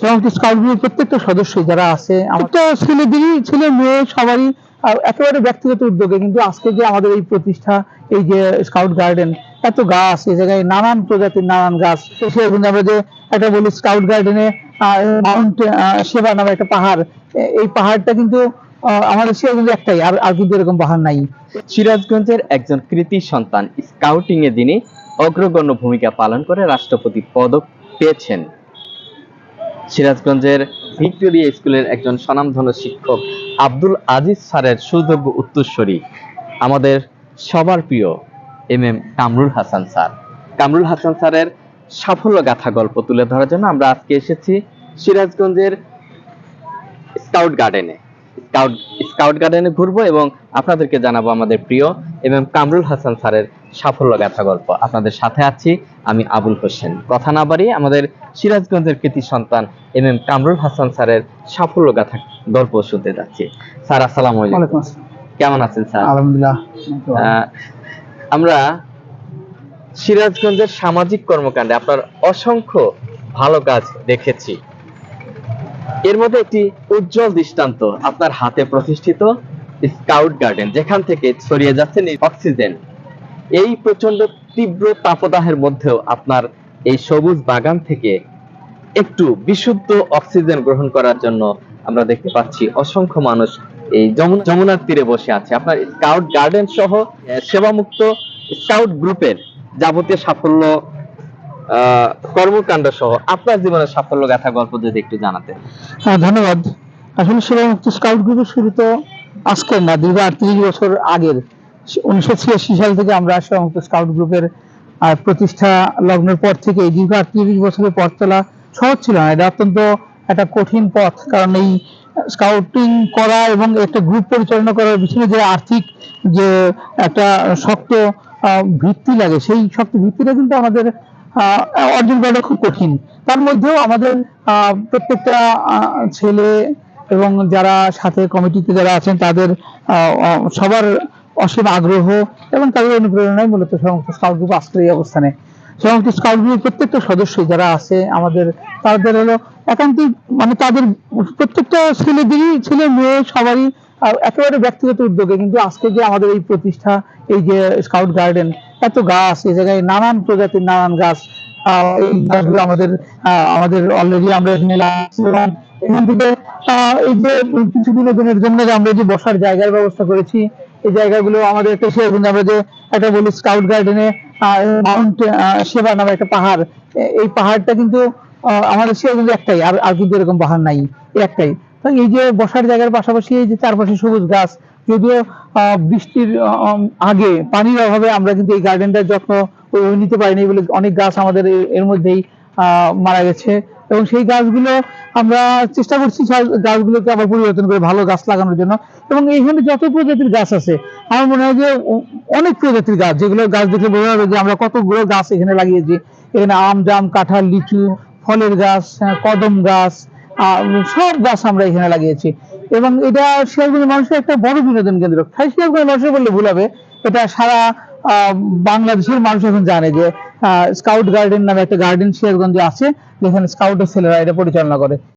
সমস্ত স্কাউট গ্রুপের প্রত্যেকটা সদস্য যারা আছে একটা ছেলেদেরই ছেলে মেয়ে সবারই একেবারে ব্যক্তিগত উদ্যোগে কিন্তু আজকে যে আমাদের এই প্রতিষ্ঠা এই যে স্কাউট গার্ডেন এত গাছ এই জায়গায় নানান প্রজাতির নানান গাছ। সে কিন্তু আমরা যে একটা বলি স্কাউট গার্ডেনে মাউন্ট সেবা নামে একটা পাহাড় এই পাহাড়টা কিন্তু আহ, আমাদের সে কিন্তু একটাই আর আর কিন্তু এরকম পাহাড় নাই। সিরাজগঞ্জের একজন কৃতি সন্তান স্কাউটিং এ যিনি অগ্রগণ্য ভূমিকা পালন করে রাষ্ট্রপতি পদক পেয়েছেন। সিরাজগঞ্জের ভিক্টোরিয়া স্কুলের একজন স্বনামধন্য শিক্ষক আব্দুল আজিজ স্যারের সুযোগ্য উত্তরস্বরী আমাদের সবার প্রিয় M M Kamrul Hasan sir. Kamrul Hasan স্যারের সাফল্য গাথা গল্প তুলে ধরার জন্য আমরা আজকে এসেছি সিরাজগঞ্জের স্কাউট গার্ডেনে। স্কাউট স্কাউট গার্ডেনে ঘুরবো এবং আপনাদেরকে জানাব আমাদের প্রিয় এবং কামরুল হাসান স্যারের সাফল্য গাথা গল্প। আপনাদের সাথে আছি আমি আবুল হোসেন। কথা না বাড়িয়ে আমাদের সিরাজগঞ্জের কৃতি সন্তান এম এম কামরুল হাসান স্যারের সাফল্য গাথা গল্প শুনতে যাচ্ছি। স্যার আসসালামু আলাইকুম। কেমন আছেন স্যার? আলহামদুলিল্লাহ। আমরা সিরাজগঞ্জের সামাজিক কর্মকাণ্ডে আপনার অসংখ্য ভালো কাজ দেখেছি। এর মধ্যে একটি উজ্জ্বল দৃষ্টান্ত আপনার হাতে প্রতিষ্ঠিত স্কাউট গার্ডেন, যেখান থেকে ছড়িয়ে যাচ্ছে অক্সিজেন। এই প্রচণ্ড তীব্র তাপদাহের মধ্যেও আপনার এই সবুজ বাগান থেকে একটু বিশুদ্ধ অক্সিজেন গ্রহণ করার জন্য আমরা দেখতে পাচ্ছি অসংখ্য মানুষ এই যমুনার তীরে বসে আছে। আপনার স্কাউট গার্ডেন সহ সেবামুক্ত স্কাউট গ্রুপের যাবতীয় সাফল্য কর্মকাণ্ড সহ আপনার জীবনের সাফল্য গাথা গল্প যদি একটু জানাতেন। হ্যাঁ ধন্যবাদ। আসলে সেবামুক্ত স্কাউট গ্রুপের শুরু তো আজকের না দীর্ঘ আটত্রিশ বছর আগের, উনিশশো ছিয়াশি সাল থেকে আমরা সেবামুক্ত স্কাউট গ্রুপের প্রতিষ্ঠা লগ্নের পর থেকে এই দীর্ঘ আটত্রিশ বছরের পথ চলা সহজ ছিল না। এটা অত্যন্ত একটা কঠিন পথ, কারণ এই স্কাউটিং করা এবং একটা গ্রুপ পরিচালনা করার পিছনে যে আর্থিক যে একটা শক্ত ভিত্তি লাগে, সেই শক্ত ভিত্তিটা কিন্তু আমাদের অর্জন করাটা খুব কঠিন। তার মধ্যেও আমাদের আহ, প্রত্যেকটা আহ, ছেলে এবং যারা সাথে কমিটিতে যারা আছেন তাদের আহ, আহ, সবার অসীম আগ্রহ এবং তাদের অনুপ্রেরণায় মূলত সমস্ত স্কাউট গ্রুপ আজকের এই অবস্থানে। সমস্ত স্কাউট গ্রুপের প্রত্যেকটা সদস্য যারা আছে আমাদের তাদের হলো একান্তিক মানে তাদের প্রত্যেকটা ছেলেদেরই ছেলে মেয়ে সবারই আহ, একেবারে ব্যক্তিগত উদ্যোগে কিন্তু আজকে যে আমাদের এই প্রতিষ্ঠা, এই যে স্কাউট গার্ডেন এত গাছ, এই জায়গায় নানান প্রজাতির নানান গাছ এই আমাদের আমাদের অলরেডি আমরা এখানে এখান থেকে এই যে কিছু বিনোদনের জন্য আমরা যে বসার জায়গার ব্যবস্থা করেছি, এই জায়গাগুলো আমাদের একটা কিন্তু আমরা যে একটা বলি স্কাউট গার্ডেনে মাউন্ট সেবা নামে একটা পাহাড় এই পাহাড়টা কিন্তু আমাদের শেয়ার একটাই, আর আর কিন্তু এরকম পাহাড় নাই, একটাই। এই যে বসার জায়গার পাশাপাশি এই যে চারপাশে সবুজ গাছ যদিও বৃষ্টির আগে পানির অভাবে আমরা কিন্তু এই গার্ডেনটার যত্ন নিতে পারিনি বলে অনেক গাছ আমাদের এর মধ্যেই মারা গেছে। এবং সেই গাছগুলো আমরা চেষ্টা করছি গাছগুলোকে আবার পরিবর্তন করে ভালো গাছ লাগানোর জন্য। এবং এইখানে যত প্রজাতির গাছ আছে আমার মনে হয় যে অনেক প্রজাতির গাছ যেগুলো গাছ দেখলে বোঝা যাবে যে আমরা কতগুলো গাছ এখানে লাগিয়েছি। এখানে আম জাম কাঁঠাল লিচু ফলের গাছ হ্যাঁ, কদম গাছ সব গাছ আমরা এখানে লাগিয়েছি। এবং এটা শিয়ালগঞ্জ মানুষের একটা বড় বিনোদন কেন্দ্র। খালি শিয়ালগঞ্জ মানুষের বললে ভুল হবে। এটা সারা বাংলাদেশের মানুষ এখন জানে যে স্কাউট গার্ডেন নামে একটা গার্ডেন শিয়ালগঞ্জে আছে, যেখানে স্কাউটের ছেলেরা এটা পরিচালনা করে।